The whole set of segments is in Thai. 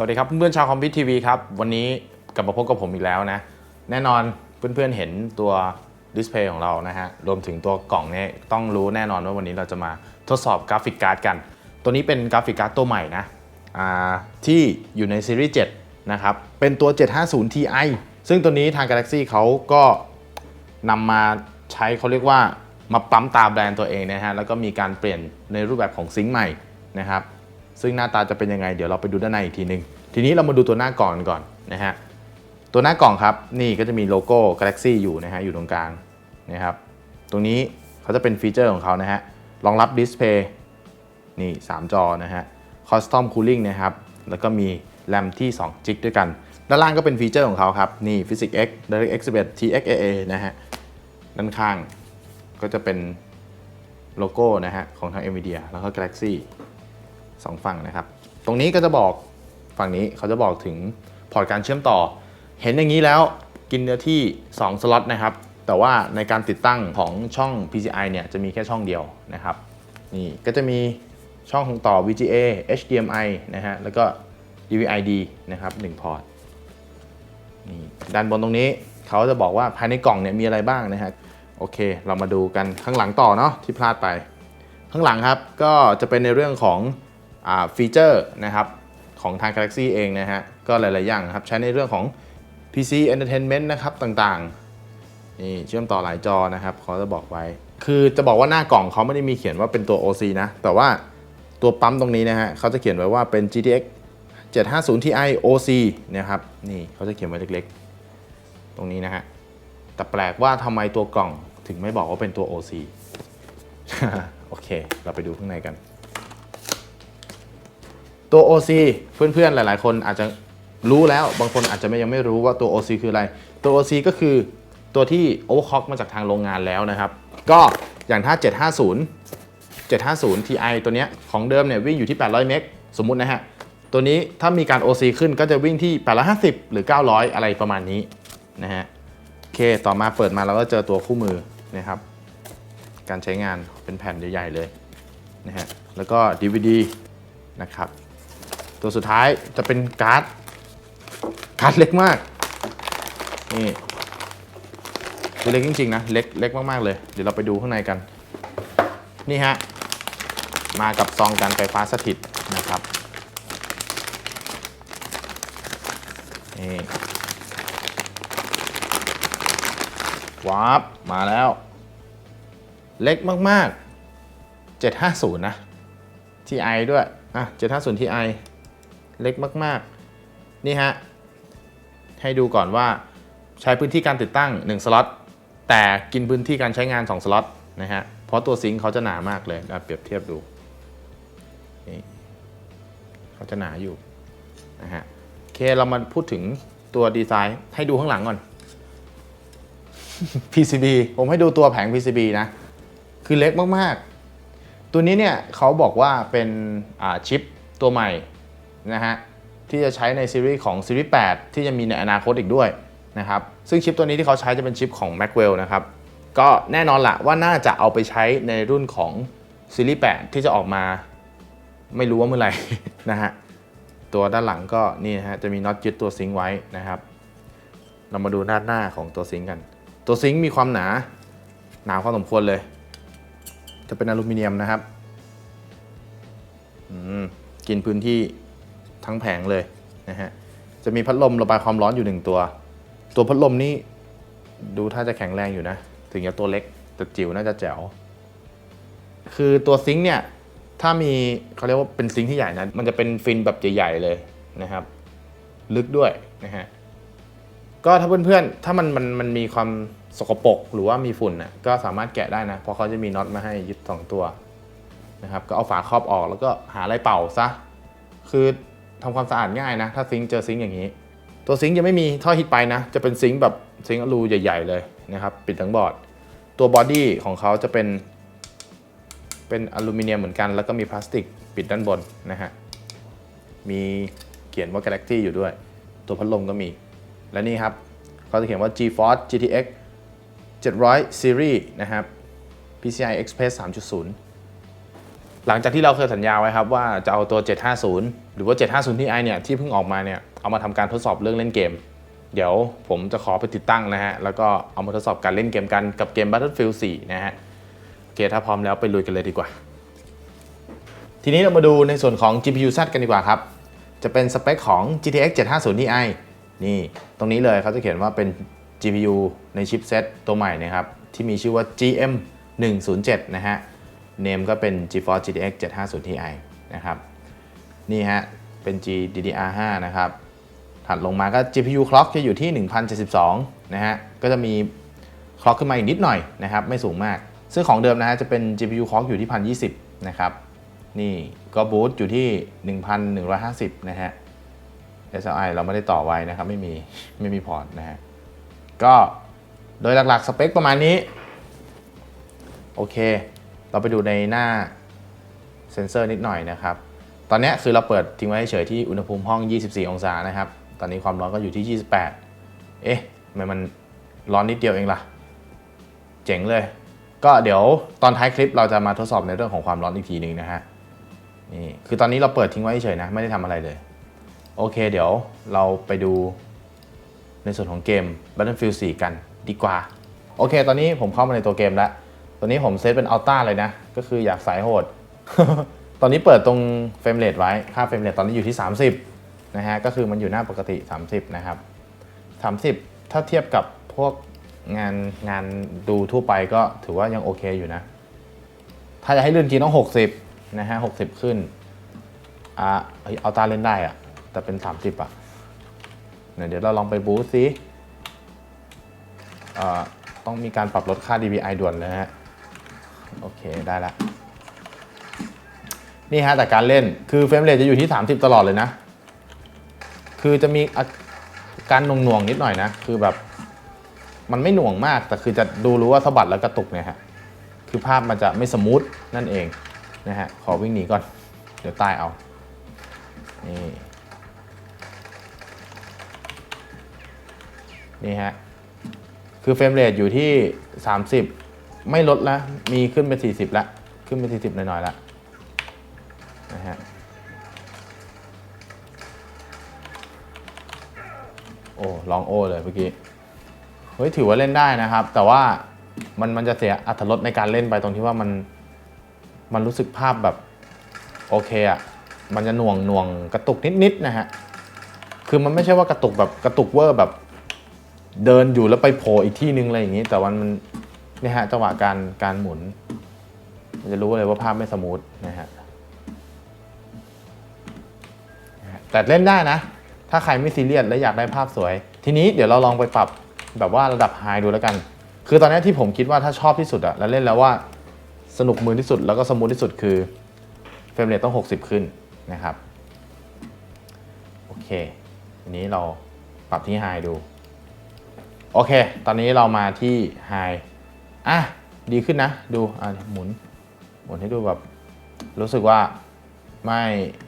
สวัสดีครับเพื่อนๆชาวคอมพิวทีวีครับ วันนี้กลับมาพบกับผมอีกแล้วนะ แน่นอนเพื่อนๆเห็นตัวดิสเพย์ของเรานะฮะรวมถึงตัวกล่องเนี่ยต้องรู้แน่นอนว่าวันนี้เราจะมาทดสอบกราฟิกการ์ดกัน ตัวนี้เป็นกราฟิกการ์ดตัวใหม่นะอ่าที่อยู่ในซีรีส์7นะครับเป็นตัว 750 Ti ซึ่งตัวนี้ทาง Galaxy เขาก็นำมาใช้เขาเรียกว่ามาปั๊มตาแบรนด์ตัวเองนะฮะแล้วก็มีการเปลี่ยนในรูปแบบของซิงค์ใหม่นะครับ ซึ่งหน้าตาจะเป็นยังไงเดี๋ยวเราไปดูด้านในอีกทีนึง ทีนี้เรามาดูตัวหน้ากล่องก่อนนะฮะตัวหน้ากล่องครับนี่ก็จะมีโลโก้ Galaxy อยู่นะฮะอยู่ตรงกลางนะครับตรงนี้เขาจะเป็นฟีเจอร์ของเขานะฮะรองรับดิสเพย์นี่ 3 จอนะฮะ Custom Cooling นะครับแล้วก็มีแรมที่2จิกด้วยกัน ด้านล่างก็เป็นฟีเจอร์ของเขาครับ นี่ Physics X DirectX 11 TXAA นะฮะ ด้านข้างก็จะเป็นโลโก้นะฮะของทาง NVIDIA แล้วก็ Galaxy สองฝั่งนะครับ ตรงนี้ก็จะบอกฝั่งนี้เขาจะบอกถึงพอร์ตการเชื่อมต่อ เห็นอย่างนี้แล้วกินเนื้อที่ 2 สล็อตนะครับ แต่ว่าในการติดตั้งของช่อง PCI เนี่ยจะมีแค่ช่องเดียวนะครับ นี่ก็จะมีช่องของต่อ VGA HDMI นะฮะ แล้วก็ DVI-D นะครับ1พอร์ต นี่ด้านบนตรงนี้เขาจะบอกว่าภายในกล่องเนี่ยมีอะไรบ้างนะฮะ โอเค เรามาดูกันข้างหลังต่อเนาะที่พลาดไป ข้างหลังครับก็จะเป็นในเรื่องของ ฟีเจอร์นะครับของทาง Galaxy เองนะฮะ ก็หลาย ๆ อย่างนะครับ ใช้ในเรื่องของ PC Entertainment นะครับ ต่าง ๆ นี่เชื่อมต่อหลายจอนะครับเขาจะบอกไว้ คือจะบอกว่าหน้ากล่องเขาไม่ได้มีเขียนว่าเป็นตัว OC นะ แต่ว่าตัวปั๊มตรงนี้นะฮะเขาจะเขียนไว้ว่าเป็น GTX 750 Ti OC นะครับ นี่เขาจะเขียนไว้เล็ก ๆ ตรงนี้นะฮะ แต่แปลกว่าทำไมตัวกล่องถึงไม่บอกว่าเป็นตัว OC โอเค เราไปดูข้างในกัน ตัว OC เพื่อนๆ หลายๆ คนอาจจะรู้แล้ว บางคนอาจจะไม่ยังไม่รู้ว่าตัว OC คืออะไร ตัว OC ก็คือตัวที่ overclock มาจากทางโรงงานแล้วนะครับ ก็อย่างถ้า 750 750 Ti ตัวเนี้ยของเดิมเนี่ยวิ่งอยู่ที่ 800 เมกสมมุตินะฮะ ตัวนี้ถ้ามีการ OC ขึ้นก็จะวิ่งที่ 850 หรือ 900 อะไรประมาณนี้นะฮะโอเค ต่อมาเปิดมาเราก็เจอตัวคู่มือนะครับ การใช้งานเป็นแผ่นใหญ่ๆเลยนะฮะ แล้วก็ DVD นะครับ ตัวสุดท้ายจะเป็นการ์ดการ์ดเล็กมากนี่คือเล็กจริงๆนะเล็กเล็กมากๆเลย เดี๋ยวเราไปดูข้างในกัน นี่ฮะ มากับซองการไฟฟ้าสถิตนะครับนี่วาร์ปมาแล้ว เล็กมากๆ 750 นะ Ti ด้วย อะ 750 Ti เล็กมากๆ นี่ฮะ ให้ดูก่อนว่าใช้พื้นที่การติดตั้ง 1 สล็อต แต่กินพื้นที่การใช้งาน 2 สล็อตนะฮะ เพราะตัวซิงค์เขาจะหนามากเลยเปรียบเทียบดูนี่เขาจะหนาอยู่นะฮะโอเคเรามาพูดถึงตัวดีไซน์ให้ดูข้างหลังก่อน PCB ผมให้ดูตัวแผง PCB นะ คือเล็กมาก ๆ ตัวนี้เนี่ยเขาบอกว่าเป็นชิปตัวใหม่ นะฮะที่จะใช้ในซีรีส์ของซีรีส์8 ที่จะมีในอนาคตอีกด้วยนะครับซึ่งชิปตัวนี้ที่เขาใช้จะเป็นชิปของ Macwell นะครับก็แน่นอนละว่าน่าจะเอาไปใช้ในรุ่นของซีรีส์8 ที่จะออกมาไม่รู้ว่าเมื่อไหร่นะฮะตัวด้านหลังก็นี่นะฮะจะมีน็อตยึดตัวซิงค์ไว้นะครับ เรามาดูด้านหน้าของตัวซิงค์กัน ตัวซิงค์มีความหนา หนาพอสมควรเลย จะเป็นอลูมิเนียมนะครับอืมกินพื้นที่ ทั้งแผงเลยนะฮะ จะมีพัดลมระบายความร้อนอยู่หนึ่งตัว ตัวพัดลมนี่ดูถ้าจะแข็งแรงอยู่นะ ถึงจะตัวเล็กแต่จิ๋วน่าจะแจ๋ว คือตัวซิงค์เนี่ยถ้ามีเขาเรียกว่าเป็นซิงค์ที่ใหญ่นะ มันจะเป็นฟินแบบใหญ่ๆเลยนะครับ ลึกด้วยนะฮะ ก็ถ้าเพื่อนๆ ถ้ามันมันมันมีความสกปรกหรือว่ามีฝุ่นน่ะก็สามารถแกะได้นะ เพราะเขาจะมีน็อตมาให้ยึดสองตัวนะครับ ก็เอาฝาครอบออกแล้วก็หาอะไรเป่าซะ คือ ทำความสะอาดง่ายนะ ถ้าซิงค์เจอซิงค์อย่างนี้ ตัวซิงค์ยังไม่มีท่อฮีทไปนะ จะเป็นซิงค์แบบซิงค์อลูใหญ่ ๆ เลยนะครับ ปิดทั้งบอร์ด ตัวบอดี้ของเขาจะเป็น เป็นอลูมิเนียมเหมือนกัน แล้วก็มีพลาสติกปิดด้านบนนะฮะ มีเขียนว่า Galaxy อยู่ด้วย ตัวพัดลมก็มี และนี่ครับเขาจะเขียนว่า GeForce GTX 700 Series นะครับ PCI Express 3.0 หลังจากที่เราเคยสัญญาไว้ครับว่าจะเอาตัว 750 หรือว่า 750 Ti เนี่ยที่เพิ่งออกมาเนี่ยเอามาทำการทดสอบเรื่องเล่นเกม เดี๋ยวผมจะขอไปติดตั้งนะฮะ แล้วก็เอามาทดสอบการเล่นเกมกันกับเกม Battlefield 4 นะฮะ โอเคถ้าพร้อมแล้วไปลุยกันเลยดีกว่า ทีนี้เรามาดูในส่วนของ GPU Z กันดีกว่าครับ จะเป็นสเปคของ GTX 750 Ti นี่ตรงนี้เลยเขาจะเขียนว่าเป็น GPU ในชิปเซตตัวใหม่นะครับที่มีชื่อว่า GM 107นะฮะ เนมก็เป็น GeForce GTX 750 Ti นะครับ นี่ฮะ เป็น GDDR5 นะครับ ถัดลงมาก็ GPU clock จะอยู่ที่ 1072 นะฮะ ก็จะมี clock ขึ้นมาอีกนิดหน่อยนะครับ ไม่สูงมาก ซึ่งของเดิมนะฮะ จะเป็น GPU clock อยู่ที่ 1020 นะครับ นี่ก็บูตอยู่ที่ 1150 นะฮะ SLI เราไม่ได้ต่อไว้นะครับ ไม่มี ไม่มีพอร์ตนะฮะ ก็โดยหลักๆ สเปคประมาณนี้ โอเค เราไปดูในหน้าเซ็นเซอร์นิดหน่อยนะครับ ตอนนี้คือเราเปิดทิ้งไว้เฉยที่อุณหภูมิห้อง 24 องศานะครับ ตอนนี้ความร้อนก็อยู่ที่ 28 เอ๊ะทำไมมันร้อนนิดเดียวเองล่ะ เจ๋งเลย ก็เดี๋ยวตอนท้ายคลิปเราจะมาทดสอบในเรื่องของความร้อนอีกทีหนึ่งนะฮะ นี่ คือตอนนี้เราเปิดทิ้งไว้เฉยนะ ไม่ได้ทำอะไรเลย โอเค เดี๋ยวเราไปดูในส่วนของเกม Battlefield 4 กันดีกว่า โอเค ตอนนี้ผมเข้ามาในตัวเกมแล้ว ตัวนี้ผมเซตเป็นอัลต้าเลยนะ ก็คืออยากสายโหด ตอนนี้เปิดตรงเฟรมเรทไว้ ค่าเฟรมเรทตอนนี้อยู่ที่ 30 นะฮะ ก็คือมันอยู่หน้าปกติ 30 นะครับ 30 ถ้าเทียบกับพวกงานงานดูทั่วไปก็ถือว่ายังโอเคอยู่นะ ถ้าจะให้เลื่อนจริงต้อง 60 นะฮะ 60 ขึ้น อ่าเอาตาเล่นได้อะแต่เป็น 30อะเนี่ยเดี๋ยวเราลองไปบูสต์ซิอ่าต้องมีการปรับลดค่า DPI ด่วนเลยฮะ โอเคได้ละนี่ฮะแต่การเล่นคือเฟรมเรทจะอยู่ที่ 30 ตลอดเลยนะ คือจะมีอาการหน่วงๆนิดหน่อยนะ คือแบบมันไม่หน่วงมาก แต่คือจะดูรู้ว่าสะบัดแล้วกระตุกเนี่ยฮะ คือภาพมันจะไม่สมูทนั่นเองนะฮะ ขอวิ่งหนีก่อน เดี๋ยวใต้เอานี่นี่ฮะ คือเฟรมเรทอยู่ที่ 30 ไม่ลดแล้วมีขึ้นไป 40แล้วขึ้นไป 40 หน่อยๆแล้วนะฮะโอ้ลองโอเลยเมื่อกี้เฮ้ยถือว่าเล่นได้นะครับ แต่ว่ามันมันจะเสียอัตรสในการเล่นไปตรงที่ว่ามันมันรู้สึกภาพแบบโอเคอะมันจะหน่วงหน่วงกระตุกนิดๆนะฮะคือมันไม่ใช่ว่ากระตุกแบบกระตุกเวอร์แบบเดินอยู่แล้วไปโผล่อีกที่นึงอะไรอย่างนี้ แต่วันมัน นี่ฮะจังหวะการการหมุนมันจะรู้เลยว่าภาพไม่สมูทนะฮะนะฮะแต่เล่นได้นะ ถ้าใครไม่ซีเรียสและอยากได้ภาพสวย ทีนี้เดี๋ยวเราลองไปปรับแบบว่าระดับไฮดูแล้วกัน คือตอนนี้ที่ผมคิดว่าถ้าชอบที่สุดอะแล้วเล่นแล้วว่าสนุกมือที่สุดแล้วก็สมูทที่สุดคือเฟรมเรทต้อง 60 ขึ้นนะครับ โอเคทีนี้เราปรับที่ไฮดู โอเค ตอนนี้เรามาที่ไฮ อะดีขึ้นนะ ดูอะหมุน หมุนให้ดูแบบ รู้สึกว่าไม่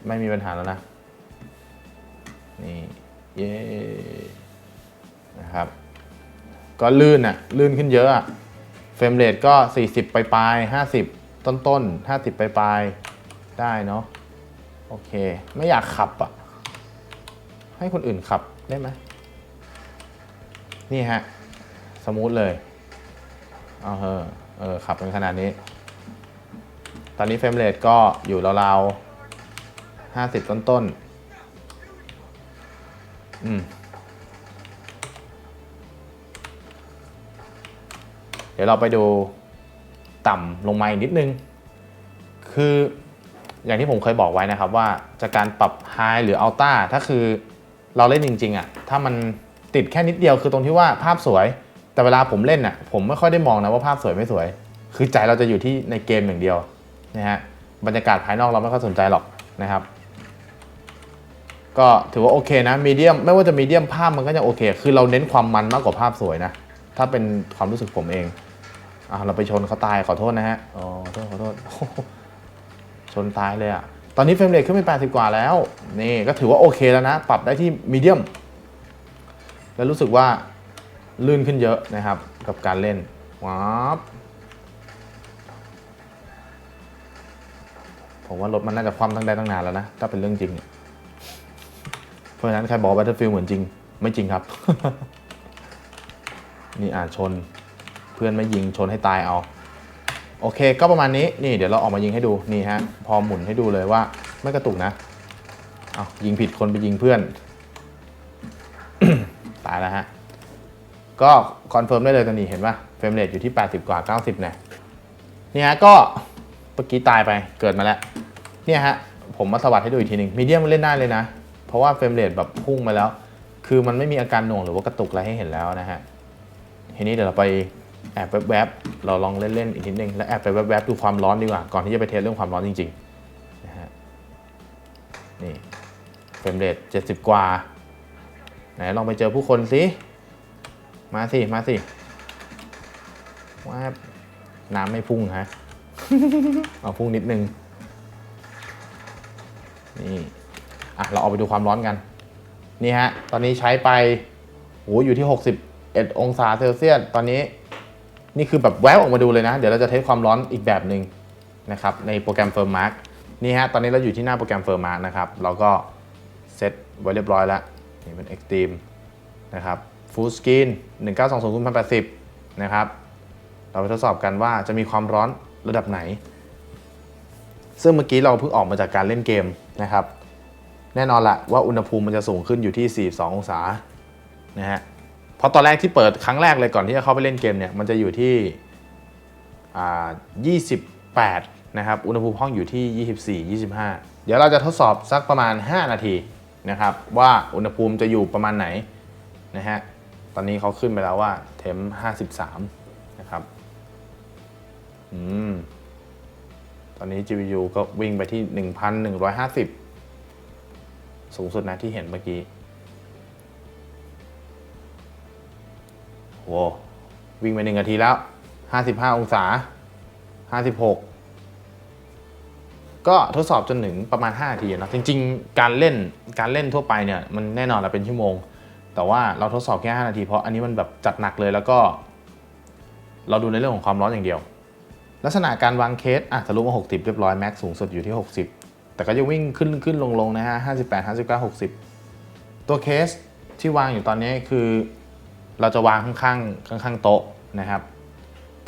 ไม่มีปัญหาแล้วนะ นี่เย้นะครับ ก็ลื่นอะลื่นขึ้นเยอะอะเฟรมเรทก็ 40 ไปปลาย50 ต้นต้น50 ไปปลายได้เนาะโอเค ไม่อยากขับอะให้คนอื่นขับได้ไหมนี่ฮะ สมูทเลย เอาเออเออขับเป็นขนาดนี้ ตอนนี้เฟรมเรทก็อยู่ราวๆ50ต้นๆอืมเดี๋ยวเราไปดูต่ำลงมาอีกนิดนึง คืออย่างที่ผมเคยบอกไว้นะครับว่าจากการปรับ High หรือ Ultra ถ้าคือเราเล่นจริง ๆอะ่ะถ้ามันติดแค่นิดเดียวคือตรงที่ว่าภาพสวย แต่เวลาผมเล่นอะผมไม่ค่อยได้มองนะว่าภาพสวยไม่สวย คือใจเราจะอยู่ที่ในเกมอย่างเดียวนะฮะบรรยากาศภายนอกเราไม่ค่อยสนใจหรอกนะครับ ก็ถือว่าโอเคนะมีเดียมไม่ว่าจะมีเดียมภาพมันก็ยังโอเค คือเราเน้นความมันมากกว่าภาพสวยนะ ถ้าเป็นความรู้สึกผมเองอะเราไปชนเขาตายขอโทษนะฮะอ๋อขอโทษขอโทษชนตายเลยอะ่ะตอนนี้เฟรมเรทขึ้นไป80 กว่าแล้ว นี่ก็ถือว่าโอเคแล้วนะ ปรับได้ที่มีเดียมแล้วรู้สึกว่า ลื่นขึ้นเยอะนะครับ กับการเล่นว้าบผมว่ารถมันน่าจะคว่ำตั้งได้ตั้งนานแล้วนะ ถ้าเป็นเรื่องจริง เพราะฉะนั้นใครบอก Battlefield เหมือนจริง ไม่จริงครับ นี่อ่าชน เพื่อนไม่ยิงชนให้ตายเอา โอเค ก็ประมาณนี้นี่เดี๋ยวเราออกมายิงให้ดูนี่ฮะ พอหมุนให้ดูเลยว่าไม่กระตุกนะเอายิงผิดคนไปยิงเพื่อน ตายแล้วฮะ ก็คอนเฟิร์มได้เลยตอนนี้เห็นปะเฟรมเรทอยู่ที่ 80 กว่า 90เนี่ยนี่ฮะก็เมื่อกี้ตายไปเกิดมาแล้วเนี่ยฮะผมมาสวัสดให้ดูอีกทีหนึ่งมีเดียมมันเล่นได้เลยนะ เพราะว่าเฟรมเรทแบบพุ่งมาแล้ว คือมันไม่มีอาการหน่วงหรือว่ากระตุกอะไรให้เห็นแล้วนะฮะทีนี้เดี๋ยวเราไปแอบแวบๆเราลองเล่นๆอีกนิดนึงแล้วแอบไปแวบๆดูความร้อนดีกว่าก่อนที่จะไปเทสเรื่องความร้อนจริงๆนะฮะนี่เฟรมเรท70 กว่าไหนลองไปเจอผู้คนสิ มาสิ มาสิว่าบน้ำไม่พุ่งฮะ เอาพุ่งนิดนึง นี่ อะ เราเอาไปดูความร้อนกัน นี่ฮะ ตอนนี้ใช้ไปโหอยู่ที่ 61 องศาเซลเซียส ตอนนี้ นี่คือแบบแวบออกมาดูเลยนะ เดี๋ยวเราจะเทสความร้อนอีกแบบหนึ่งนะครับ ในโปรแกรม Firmark นี่ฮะ ตอนนี้เราอยู่ที่หน้าโปรแกรม Firmark นะครับ เราก็เซตไว้เรียบร้อยแล้ว นี่เป็น Extreme นะครับ Full Screen 1920คูณ1080 นะครับ เราไปทดสอบกันว่าจะมีความร้อนระดับไหน ซึ่งเมื่อกี้เราเพิ่งออกมาจากการเล่นเกมนะครับ แน่นอนละว่าอุณหภูมิมันจะสูงขึ้นอยู่ที่ 42 องศา นะฮะ เพราะตอนแรกที่เปิดครั้งแรกเลยก่อนที่จะเข้าไปเล่นเกมเนี่ย มันจะอยู่ที่อ่า28 นะครับ อุณหภูมิห้องอยู่ที่ 24 25 เดี๋ยวเราจะทดสอบสักประมาณ 5 นาทีนะครับ ว่าอุณหภูมิจะอยู่ประมาณไหนนะฮะ ตอนนี้เขาขึ้นไปแล้วว่าเทม53นะครับอืมตอนนี้ GPU ก็วิ่งไปที่ 1,150 สูงสุดนะที่เห็นเมื่อกี้โหวิ่งไปหนึ่งนาทีแล้ว 55 องศา 56 ก็ทดสอบจนถึงประมาณ 5 นาทีนะจริง ๆ การเล่นการเล่นทั่วไปเนี่ย มันแน่นอนละเป็นชั่วโมง แต่ว่าเราทดสอบแค่5นาทีเพราะอันนี้มันแบบจัดหนักเลยแล้วก็ เราดูในเรื่องของความร้อนอย่างเดียว ลักษณะการวางเคสอะทะลุมา60 เรียบร้อยแม็กสูงสุดอยู่ที่ 60 แต่ก็ยังวิ่งขึ้นขึ้นลงลงนะฮะ58 59 60 ตัวเคสที่วางอยู่ตอนนี้คือ เราจะวางข้างๆข้างๆโต๊ะนะครับ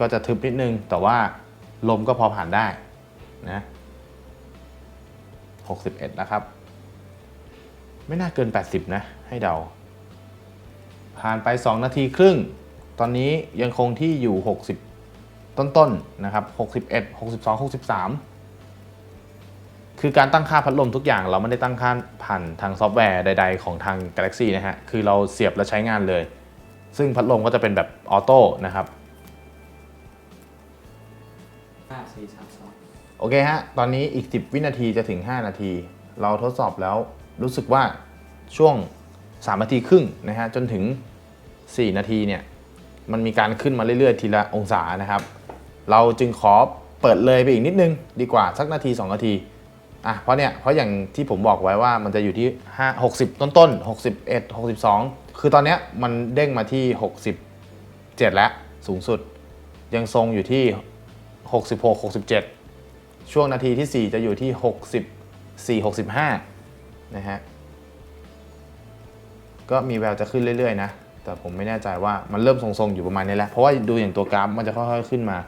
ก็จะทึบนิดนึง แต่ว่าลมก็พอผ่านได้นะ61 นะครับ ไม่น่าเกิน 80 นะ ให้เดา ผ่านไป 2 นาทีครึ่ง ตอนนี้ยังคงที่อยู่ 60 ต้นๆนะครับ 61 62 63 คือการตั้งค่าพัดลมทุกอย่างเราไม่ได้ตั้งค่าผ่านทางซอฟต์แวร์ใด ๆ ของทาง Galaxy นะฮะ คือเราเสียบและใช้งานเลย ซึ่งพัดลมก็จะเป็นแบบออโต้นะครับห้าสี่สามสองโอเคฮะ ตอนนี้อีก 10 วินาทีจะถึง 5 นาที เราทดสอบแล้วรู้สึกว่าช่วง 3 นาทีครึ่งนะฮะ จนถึง 4 นาทีเนี่ยมันมีการขึ้นมาเรื่อยๆ ทีละองศานะครับ เราจึงขอเปิดเลยไปอีกนิดนึงดีกว่าสักนาที 2 นาทีอะเพราะเนี่ยเพราะอย่างที่ผมบอกไว้ว่ามันจะอยู่ที่5 60 ต้นๆ61 62 คือตอนเนี้ยมันเด้งมาที่ 67 แล้วสูงสุด ยังทรงอยู่ที่ 66 67 ช่วงนาทีที่ 4 จะอยู่ที่ 64 65 นะฮะก็มีแววจะขึ้นเรื่อย ๆ นะ แต่ผมไม่แน่ใจว่ามันเริ่มทรงๆอยู่ประมาณนี้แล้ว เพราะว่าดูอย่างตัวกราฟมันจะค่อยๆขึ้นมา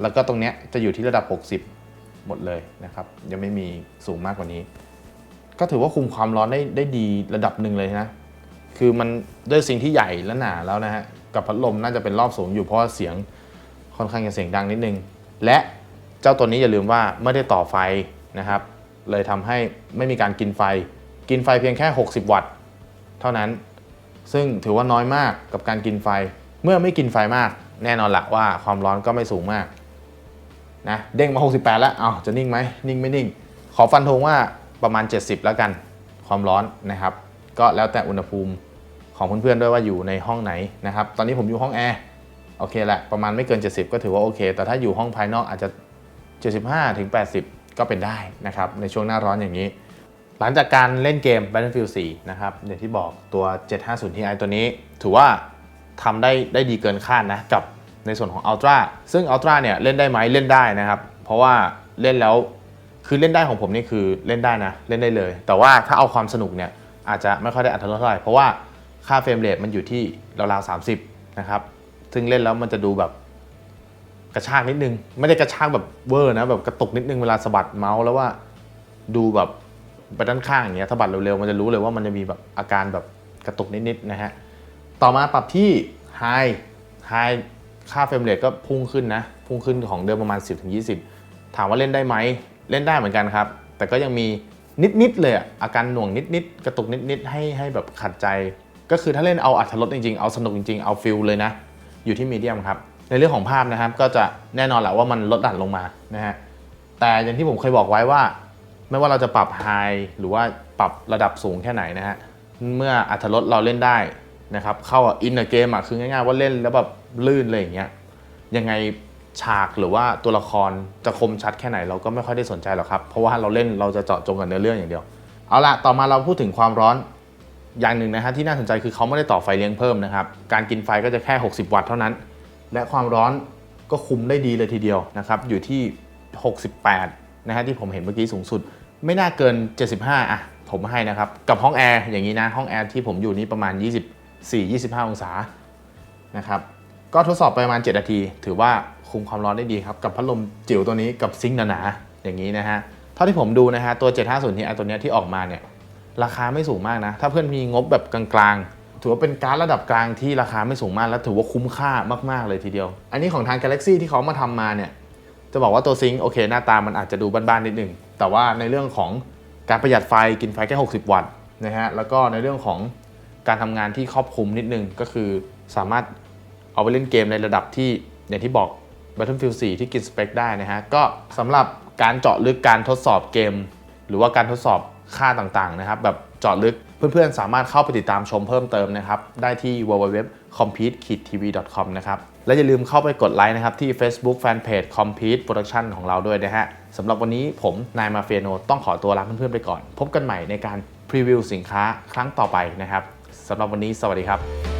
แล้วก็ตรงเนี้ยจะอยู่ที่ระดับ 60 หมดเลยนะครับ ยังไม่มีสูงมากกว่านี้ ก็ถือว่าคุมความร้อนได้ได้ดีระดับหนึ่งเลยนะ คือมันด้วยสิ่งที่ใหญ่และหนาแล้วนะฮะ กับพัดลมน่าจะเป็นรอบสูงอยู่เพราะเสียงค่อนข้างจะเสียงดังนิดนึง และเจ้าตัวนี้อย่าลืมว่าไม่ได้ต่อไฟนะครับ เลยทำให้ไม่มีการกินไฟ กินไฟเพียงแค่ 60 วัตต์ เท่านั้น ซึ่งถือว่าน้อยมากกับการกินไฟ เมื่อไม่กินไฟมาก แน่นอนละว่าความร้อนก็ไม่สูงมากนะเด้งมา 68 แล้วเอาจะนิ่งไหมนิ่งไม่นิ่ง ขอฟันธงว่าประมาณ 70 แล้วกัน ความร้อนนะครับ ก็แล้วแต่อุณหภูมิของเพื่อนๆด้วยว่าอยู่ในห้องไหนนะครับ ตอนนี้ผมอยู่ห้องแอร์โอเคแหละประมาณไม่เกิน 70 ก็ถือว่าโอเค แต่ถ้าอยู่ห้องภายนอกอาจจะ 75ถึง80 ก็เป็นได้นะครับในช่วงหน้าร้อนอย่างนี้ หลังจากการเล่นเกม Battlefield 4 นะครับอย่างที่บอกตัว 750 Ti ตัวนี้ ถือว่าทำได้ได้ดีเกินคาดนะ กับในส่วนของ Ultra ซึ่ง Ultra เนี่ยเล่นได้ไหมเล่นได้นะครับ เพราะว่าเล่นแล้วคือเล่นได้ของผมนี่คือเล่นได้นะ เล่นได้เลย แต่ว่าถ้าเอาความสนุกเนี่ยอาจจะไม่ค่อยได้อัตราเท่าไหร่ เพราะว่าค่าเฟรมเรทมันอยู่ที่ราวๆ30 นะครับ ซึ่งเล่นแล้วมันจะดูแบบกระชากนิดนึง ไม่ได้กระชากแบบเวอร์นะแบบกระตุกนิดนึงเวลาสะบัดเมาส์แล้วว่าดูแบบ ไปด้านข้างอย่างเงี้ยสะบัดเร็วๆมันจะรู้เลยว่ามันจะมีแบบอาการแบบกระตุกนิดๆนะฮะต่อมาปรับที่ High High ค่าเฟรมเรทก็พุ่งขึ้นนะ พุ่งขึ้นของเดิมประมาณ 10-20 ถามว่าเล่นได้ไหมเล่นได้เหมือนกันครับ แต่ก็ยังมีนิดๆเลยอะอาการหน่วงนิดๆกระตุกนิดๆให้ให้แบบขัดใจ ก็คือถ้าเล่นเอาอัธรสจริงๆ เอาสนุกจริงๆ เอาฟิลเลยนะ อยู่ที่มีเดียมครับ ในเรื่องของภาพนะครับก็จะแน่นอนแหละว่ามันลดดันลงมานะฮะแต่อย่างที่ผมเคยบอกไว้ว่า ไม่ว่าเราจะปรับไฮหรือว่าปรับระดับสูงแค่ไหนนะฮะ เมื่ออัธรสเราเล่นได้นะครับ เข้าอินเ e อร์เกมอะคือง่ายๆว่าเล่นแล้วแบบลื่นเลยอย่างเงี้ย ยังไงฉากหรือว่าตัวละครจะคมชัดแค่ไหนเราก็ไม่ค่อยได้สนใจหรอกครับ เพราะว่าเราเล่นเราจะเจาะจงกับเนื้อเรื่องอย่างเดียว เอาละต่อมาเราพูดถึงความร้อนอย่างหนึ่งนะฮะที่น่าสนใจคือเขาไม่ได้ต่อไฟเลี้ยงเพิ่มนะครับ การกินไฟก็จะแค่ 60 วัตต์เท่านั้น และความร้อนก็คุมได้ดีเลยทีเดียวนะครับอยู่ที่ 68นะฮะที่ผมเห็นเมื่อกี้สูงสุด ไม่น่าเกิน 75อะผมให้นะครับ กับห้องแอร์อย่างนี้นะ ห้องแอร์ที่ผมอยู่นี่ประมาณ 24-25 องศานะครับ ก็ทดสอบไปประมาณ 7 นาที ถือว่าคุมความร้อนได้ดีครับ กับพัดลมจิ๋วตัวนี้กับซิงค์หนาๆอย่างนี้นะฮะเท่าที่ผมดูนะฮะตัว 750 Ti ตัวเนี้ยที่ออกมาเนี่ยราคาไม่สูงมากนะ ถ้าเพื่อนมีงบแบบกลางๆ ถือว่าเป็นการดระดับกลางที่ราคาไม่สูงมากและถือว่าคุ้มค่ามากๆเลยทีเดียว อันนี้ของทาง Galaxy ที่เขามาทำมาเนี่ยจะบอกว่าตัวซิงค์โอเค หน้าตามันอาจจะดูบ้านๆนิดนึง แต่ว่าในเรื่องของการประหยัดไฟกินไฟแค่ 60 วัตต์นะฮะแล้วก็ในเรื่องของการทำงานที่ครอบคลุมนิดนึงก็คือสามารถเอาไปเล่นเกมในระดับที่อย่างที่บอก Battlefield 4 ที่กินสเปคได้นะฮะก็สำหรับการเจาะลึกการทดสอบเกม หรือว่าการทดสอบค่าต่างๆนะครับแบบเจาะลึก เพื่อนๆ สามารถเข้าไปติดตามชมเพิ่มเติมนะครับ ได้ที่ www.compete-tv.com นะครับ และอย่าลืมเข้าไปกดไลค์นะครับ ที่ Facebook Fanpage Compete Production ของเราด้วยนะฮะสำหรับวันนี้ผมนายมาเฟียโนต้องขอตัวลาเพื่อนๆไปก่อน พบกันใหม่ในการพรีวิวสินค้าครั้งต่อไปนะครับสำหรับวันนี้สวัสดีครับ